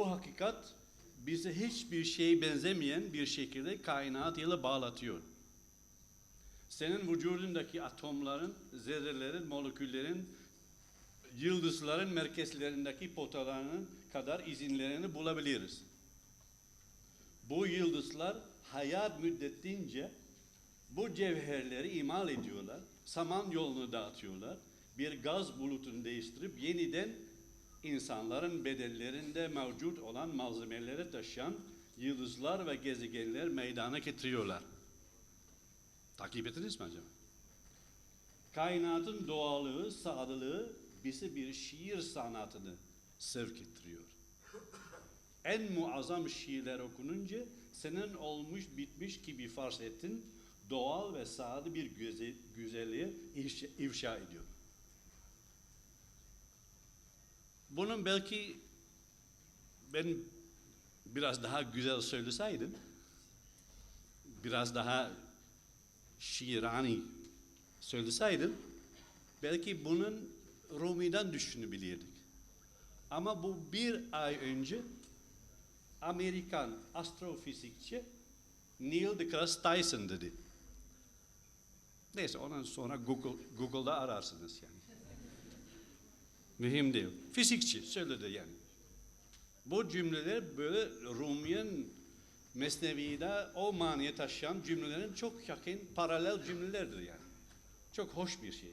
Bu hakikat bizi hiçbir şeye benzemeyen bir şekilde kainat ile bağlatıyor. Senin vücudundaki atomların, zerrelerin, moleküllerin, yıldızların merkezlerindeki potalarının kadar izinlerini bulabiliriz. Bu yıldızlar hayat müddetince bu cevherleri imal ediyorlar. Saman yolunu dağıtıyorlar. Bir gaz bulutunu değiştirip yeniden insanların bedenlerinde mevcut olan malzemeleri taşıyan yıldızlar ve gezegenler meydana getiriyorlar. Takip ettiniz mi acaba? Kainatın doğallığı, sağlığı bizi bir şiir sanatını sevk ettiriyor. En muazzam şiirler okununca senin olmuş bitmiş gibi farz ettin doğal ve sade bir güze- güzelliğe ifşa, ifşa ediyor. Bunun belki ben biraz daha güzel söyleseydim, biraz daha şiirani söyleseydim, belki bunun Rumi'den düşünebilirdik. Ama bu bir ay önce Amerikan astrofizikçi Neil deGrasse Tyson dedi. Neyse ondan sonra Google, Google'da ararsınız yani. Mühim değil. Fizikçi söyledi yani. Bu cümleler böyle Rumi'nin Mesnevi'de o maniye taşıyan cümlelerin çok yakın paralel cümlelerdir yani. Çok hoş bir şey.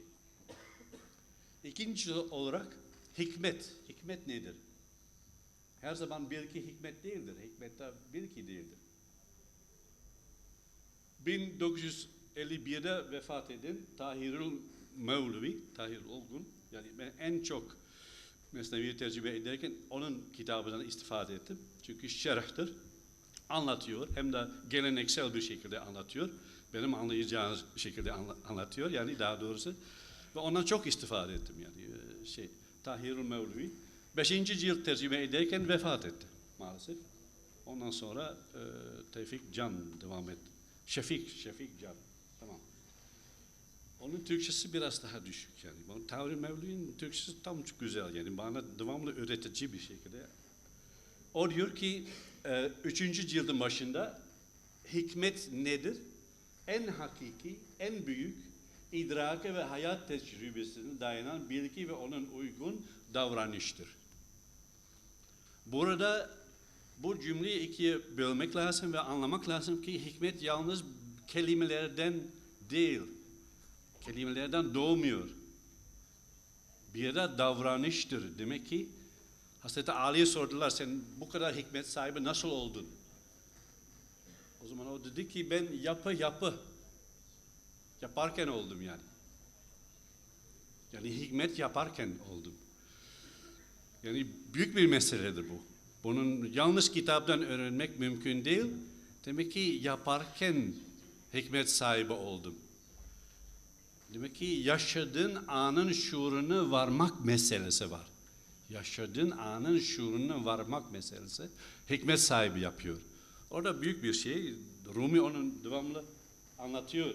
İkinci olarak hikmet. Hikmet nedir? Her zaman bilgi hikmet değildir. Hikmet de bilgi değildir. 1951'de vefat eden Tahirül Mevlevi, Tahir Olgun, yani ben en çok Mesnevi'yi tercüme ederken onun kitabından istifade ettim. Çünkü şerhtir, anlatıyor, hem de geleneksel bir şekilde anlatıyor. Benim anlayacağım şekilde anla- anlatıyor, yani daha doğrusu. Ve ondan çok istifade ettim yani e, şey, Tahirül Mevlevi. Beşinci cilt tercüme ederken vefat etti maalesef. Ondan sonra e, Tevfik Can devam etti. Şefik, Şefik Can. Onun Türkçesi biraz daha düşük yani. Bu Tahir Mevlü'nün Türkçesi tam çok güzel yani. Bana devamlı öğretici bir şekilde. O diyor ki e, üçüncü cildin başında hikmet nedir? En hakiki, en büyük idrake ve hayat tecrübesine dayanan bilgi ve onun uygun davranıştır. Burada bu cümleyi ikiye bölmek lazım ve anlamak lazım ki hikmet yalnız kelimelerden değil, kelimelerden doğmuyor. Bir de davranıştır. Demek ki Hazreti Ali'ye sordular sen bu kadar hikmet sahibi nasıl oldun? O zaman o dedi ki ben yapı yapı yaparken oldum yani. Yani hikmet yaparken oldum. Yani büyük bir meseledir bu. Bunun yalnız kitaptan öğrenmek mümkün değil. Demek ki yaparken hikmet sahibi oldum. Demek ki yaşadığın anın şuurunu varmak meselesi var. Yaşadığın anın şuurunu varmak meselesi hikmet sahibi yapıyor. Orada büyük bir şey. Rumi onun devamlı anlatıyor.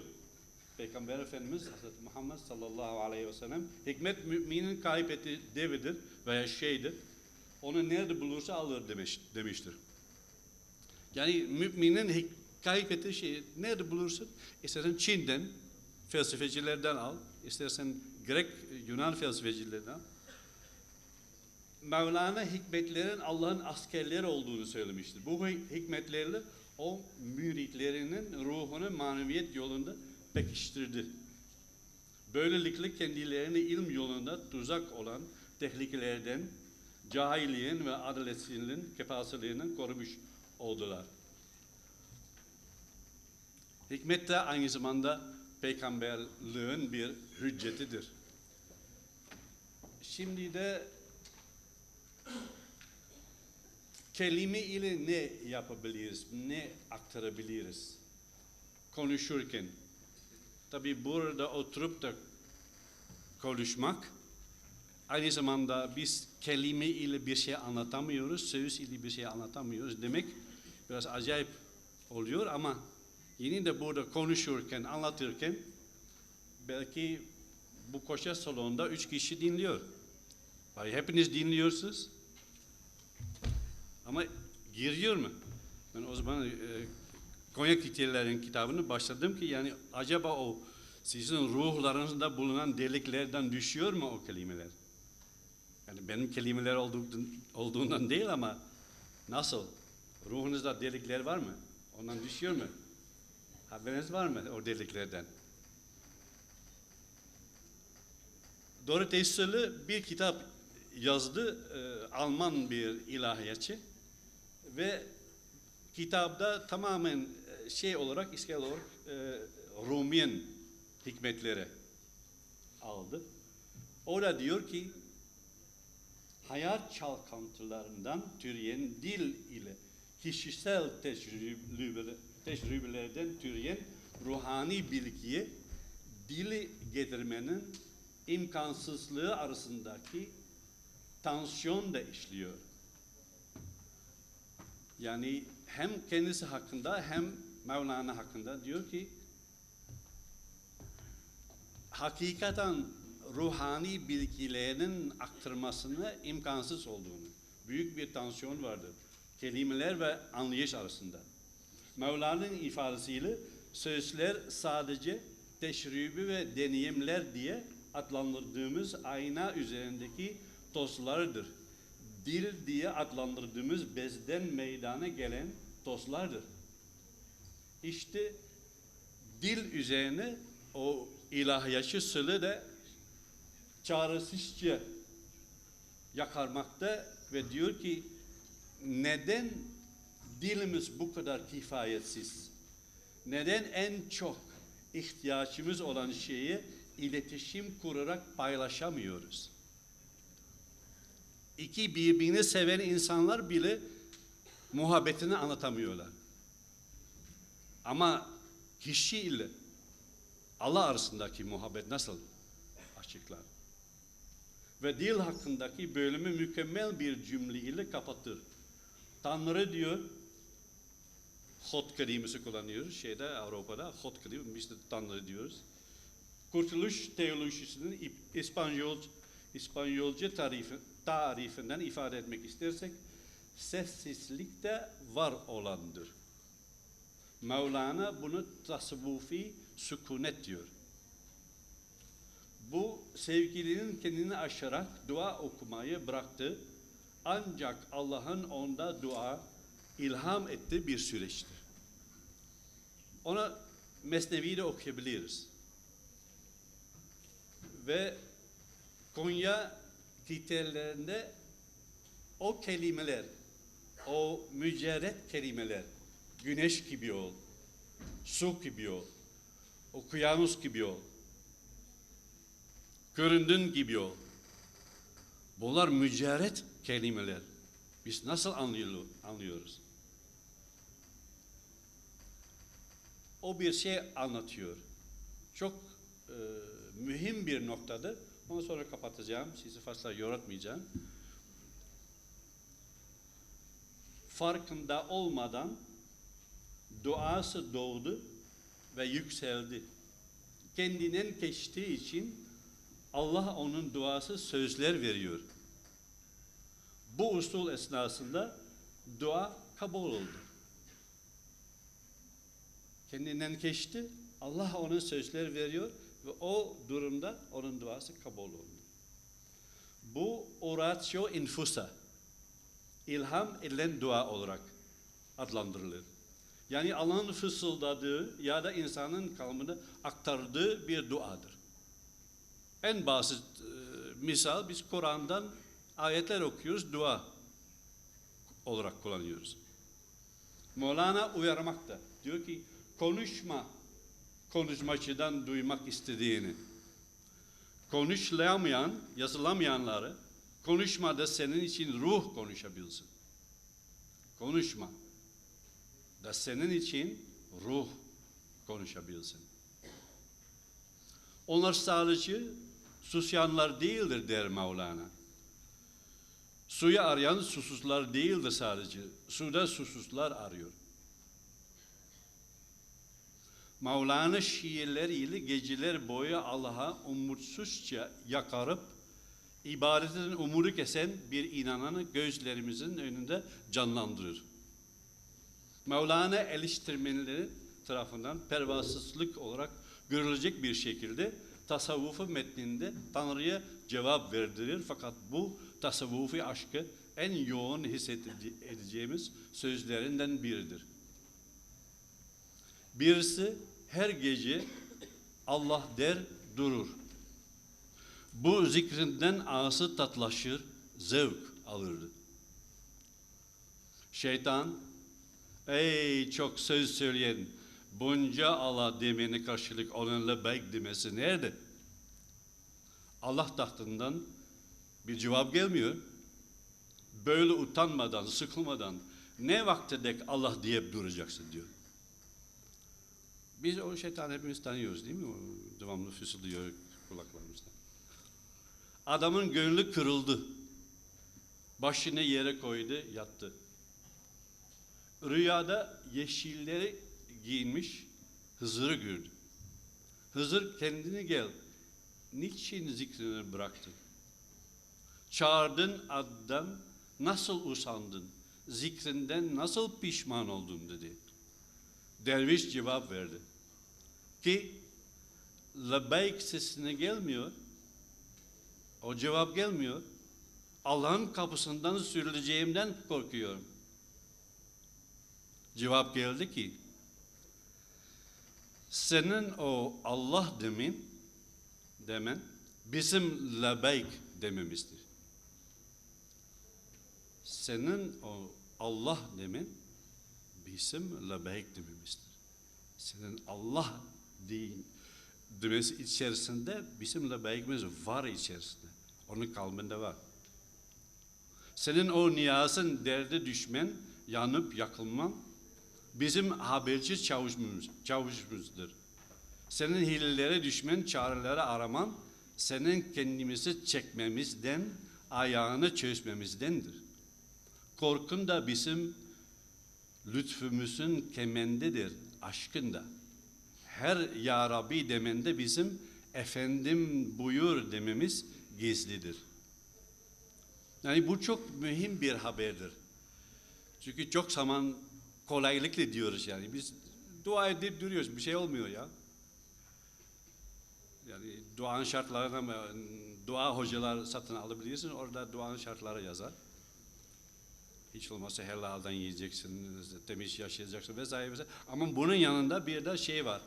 Peygamber Efendimiz Hazreti Muhammed sallallahu aleyhi ve sellem hikmet müminin kaybettiği devidir veya şeydir. Onu nerede bulursa alır demiş, demiştir. Yani müminin kaybettiği şeyi nerede bulursun? İstersen Çin'den, felsefecilerden al, istersen Grek, Yunan felsefecilerinden al. Mevlana hikmetlerin Allah'ın askerleri olduğunu söylemiştir. Bu hikmetlerle o müritlerinin ruhunu maneviyet yolunda pekiştirdi. Böylelikle kendilerini ilm yolunda tuzak olan tehlikelerden, cahiliğin ve adaletsizliğin kefasiliğinden korumuş oldular. Hikmet de aynı zamanda peygamberliğin bir hüccetidir. Şimdi de kelime ile ne yapabiliriz, ne aktarabiliriz konuşurken? Tabi burada oturup da konuşmak aynı zamanda biz kelime ile bir şey anlatamıyoruz, söz ile bir şey anlatamıyoruz demek biraz acayip oluyor ama yine de burada konuşurken, anlatırken belki bu koşa salonunda üç kişi dinliyor. Hepiniz dinliyorsunuz. Ama giriyor mu? Ben o zaman e, Konya Kriterlerin kitabını başladım ki yani acaba o sizin ruhlarınızda bulunan deliklerden düşüyor mu o kelimeler? Yani benim kelimeler olduğundan değil ama nasıl? Ruhunuzda delikler var mı? Ondan düşüyor mu? Haberiniz var mı o deliklerden? Doğru Tesirli bir kitap yazdı, e, Alman bir ilahiyatçı ve kitapta tamamen e, şey olarak, iskel olarak e, hikmetleri aldı. Orada diyor ki, hayat çalkantılarından türeyen dil ile kişisel tecrübe, tecrübelerden türeyen ruhani bilgiye dili getirmenin imkansızlığı arasındaki tansiyon da işliyor. Yani hem kendisi hakkında hem Mevlana hakkında diyor ki hakikaten ruhani bilgilerinin aktarmasını imkansız olduğunu, büyük bir tansiyon vardır. Kelimeler ve anlayış arasında. Mevlana'nın ifadesiyle sözler sadece teşribi ve deneyimler diye adlandırdığımız ayna üzerindeki tozlardır. Dil diye adlandırdığımız bezden meydana gelen tozlardır. İşte dil üzerine o ilahiyatçı sılı da çaresizce yakarmakta ve diyor ki neden dilimiz bu kadar kifayetsiz? Neden en çok ihtiyacımız olan şeyi iletişim kurarak paylaşamıyoruz? İki birbirini seven insanlar bile muhabbetini anlatamıyorlar. Ama kişi ile Allah arasındaki muhabbet nasıl açıklar? Ve dil hakkındaki bölümü mükemmel bir cümle ile kapatır. Tanrı diyor, hot kelimesi kullanıyoruz şeyde Avrupa'da hot kelime biz de Tanrı diyoruz. Kurtuluş teolojisinin İspanyol İspanyolca tarifi, tarifinden ifade etmek istersek sessizlikte var olandır. Mevlana bunu tasavvufi sükunet diyor. Bu sevgilinin kendini aşarak dua okumayı bıraktı. Ancak Allah'ın onda dua ilham ettiği bir süreçtir. Ona Mesnevi'de okuyabiliriz. Ve Konya kriterlerinde o kelimeler, o mücerret kelimeler, güneş gibi ol, su gibi ol, okyanus gibi ol, göründün gibi ol. Bunlar mücerret kelimeler. Biz nasıl anlıyoruz? O bir şey anlatıyor. Çok e, mühim bir noktadır. Ondan sonra kapatacağım. Sizi fazla yoratmayacağım. Farkında olmadan duası doğdu ve yükseldi. Kendinden geçtiği için Allah onun duası sözler veriyor. Bu usul esnasında dua kabul oldu. Kendinden geçti, Allah ona sözler veriyor ve o durumda onun duası kabul oldu. Bu oratio infusa, ilham edilen dua olarak adlandırılır. Yani Allah'ın fısıldadığı ya da insanın kalbine aktardığı bir duadır. En basit e, misal biz Kur'an'dan ayetler okuyoruz, dua olarak kullanıyoruz. Mevlana uyarmakta. Diyor ki konuşma konuşmacıdan duymak istediğini. Konuşlamayan, yazılamayanları konuşmada senin için ruh konuşabilsin. Konuşma da senin için ruh konuşabilsin. Onlar sadece susayanlar değildir der Mevlana. Suyu arayan susuzlar değildir sadece. Suda susuzlar arıyor. Mevlana şiirleriyle geceler boyu Allah'a umutsuzca yakarıp ibadetin umudu kesen bir inananı gözlerimizin önünde canlandırır. Mevlana eleştirmenleri tarafından pervasızlık olarak görülecek bir şekilde tasavvufu metninde Tanrı'ya cevap verdirir. Fakat bu tasavvufi aşkı en yoğun hissedeceğimiz sözlerinden biridir. Birisi her gece Allah der durur. Bu zikrinden ağası tatlaşır, zevk alırdı. Şeytan, ey çok söz söyleyen, bunca Allah demeni karşılık onunla bek demesi nerede? Allah tahtından bir cevap gelmiyor. Böyle utanmadan, sıkılmadan ne vakte dek Allah diye duracaksın diyor. Biz o şeytan hepimiz tanıyoruz değil mi? O devamlı fısıldıyor kulaklarımızda. Adamın gönlü kırıldı. Başını yere koydu, yattı. Rüyada yeşilleri giyinmiş Hızır'ı gördü. Hızır kendini gel. Niçin zikrini bıraktın? Çağırdın addan nasıl usandın? Zikrinden nasıl pişman oldun dedi. Derviş cevap verdi. Ki labbayk sesine gelmiyor. O cevap gelmiyor. Allah'ın kapısından sürüleceğimden korkuyorum. Cevap geldi ki senin o Allah demin demen bizim labbayk dememizdir. Senin o Allah demin bizim labbayk dememizdir. Senin Allah deyin demesi içerisinde bizim labbaykimiz var içerisinde. Onun kalbinde var. Senin o niyazın derdi düşmen, yanıp yakılman bizim haberci çavuşumuz, çavuşumuzdur. Senin hilelere düşmen, çareleri araman, senin kendimizi çekmemizden, ayağını çözmemizdendir. Korkun da bizim lütfumuzun kemendidir, aşkında. Her Ya Rabbi demende bizim efendim buyur dememiz gizlidir. Yani bu çok mühim bir haberdir. Çünkü çok zaman kolaylıkla diyoruz yani. Biz dua edip duruyoruz. Bir şey olmuyor ya. Yani duanın şartlarına dua hocalar satın alabilirsin. Orada duanın şartları yazar. Hiç olmazsa helaldan yiyeceksin, temiz yaşayacaksın vesaire vesaire. Ama bunun yanında bir de şey var.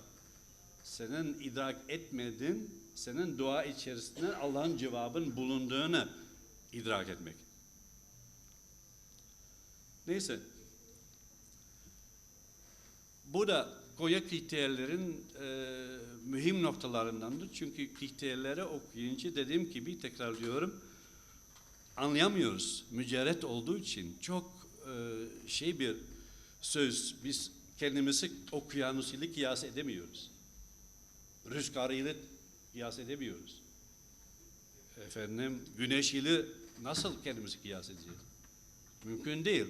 Senin idrak etmediğin, senin dua içerisinde Allah'ın cevabın bulunduğunu idrak etmek. Neyse. Bu da koya kriterlerin e, mühim noktalarındandır. Çünkü kriterleri okuyunca dediğim gibi tekrarlıyorum anlayamıyoruz. Mücerret olduğu için çok e, şey bir söz biz kendimizi okyanus ile kıyas edemiyoruz. Rüzgarıyla kıyas edemiyoruz. Efendim güneş ile nasıl kendimizi kıyas edeceğiz? Mümkün değil.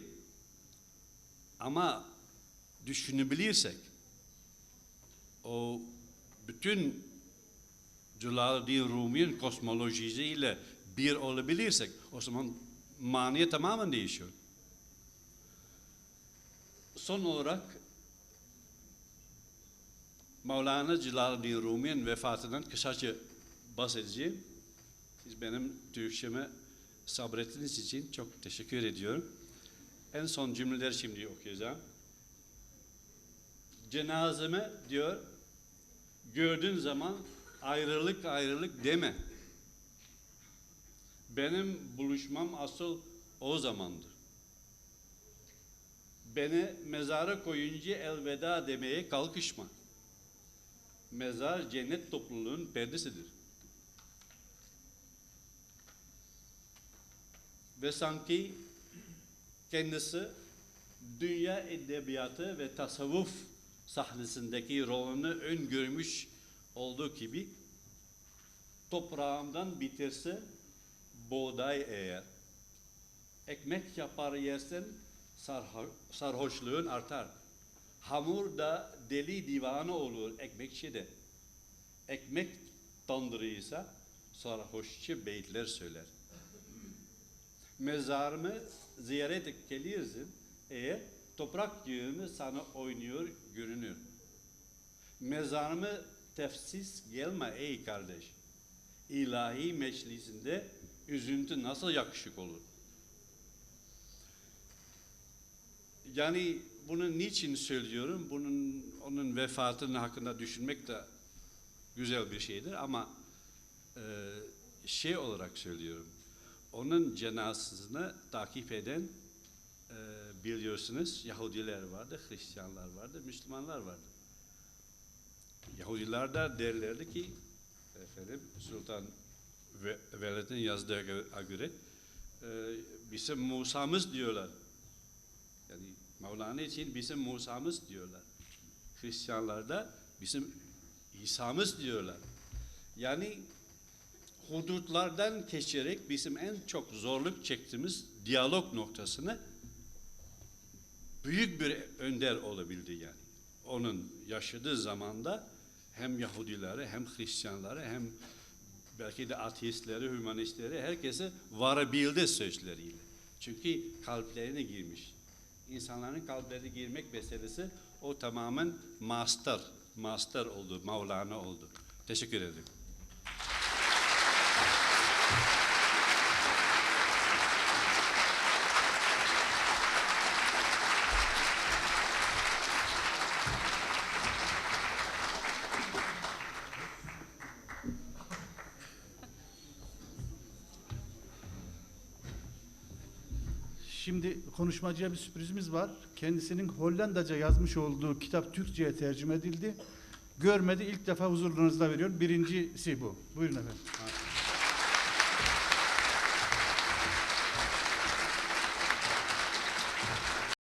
Ama düşünebilirsek o bütün Celaleddin Rumi'nin kosmolojisiyle bir olabilirsek o zaman maniye tamamen değişiyor. Son olarak Mevlana Celaleddin Rumi'nin vefatından kısaca bahsedeceğim. Siz benim Türkçeme sabrettiğiniz için çok teşekkür ediyorum. En son cümleleri şimdi okuyacağım. Cenazeme diyor, gördüğün zaman ayrılık ayrılık deme. Benim buluşmam asıl o zamandır. Beni mezara koyunca elveda demeye kalkışma. Mezar cennet topluluğun perdesidir. Ve sanki kendisi dünya edebiyatı ve tasavvuf sahnesindeki rolünü öngörmüş olduğu gibi toprağımdan bitirse buğday eğer. Ekmek yapar yersen sarho sarhoşluğun artar. Hamur da deli divanı olur ekmekçi de. Ekmek tandırıysa sarhoşçu beytler söyler. Mezarımı ziyaret gelirsin eğer toprak yığını sana oynuyor görünür. Mezarımı tefsiz gelme ey kardeş. İlahi meclisinde üzüntü nasıl yakışık olur? Yani bunu niçin söylüyorum? Bunun onun vefatının hakkında düşünmek de güzel bir şeydir ama e, şey olarak söylüyorum. Onun cenazesini takip eden e, biliyorsunuz Yahudiler vardı, Hristiyanlar vardı, Müslümanlar vardı. Yahudiler de derlerdi ki efendim Sultan Ve- yazdığı gö- göre e, bizim Musa'mız diyorlar. Mevlana için bizim Musa'mız diyorlar. Hristiyanlar da bizim İsa'mız diyorlar. Yani hudutlardan geçerek bizim en çok zorluk çektiğimiz diyalog noktasını büyük bir önder olabildi yani. Onun yaşadığı zamanda hem Yahudileri hem Hristiyanları hem belki de ateistleri, hümanistleri herkese varabildi sözleriyle. Çünkü kalplerine girmiş. İnsanların kalplerine girmek meselesi o tamamen master, master oldu, Mevlana oldu. Teşekkür ederim. Şimdi konuşmacıya bir sürprizimiz var. Kendisinin Hollandaca yazmış olduğu kitap Türkçe'ye tercüme edildi. Görmedi ilk defa huzurunuzda veriyorum. Birincisi bu. Buyurun efendim.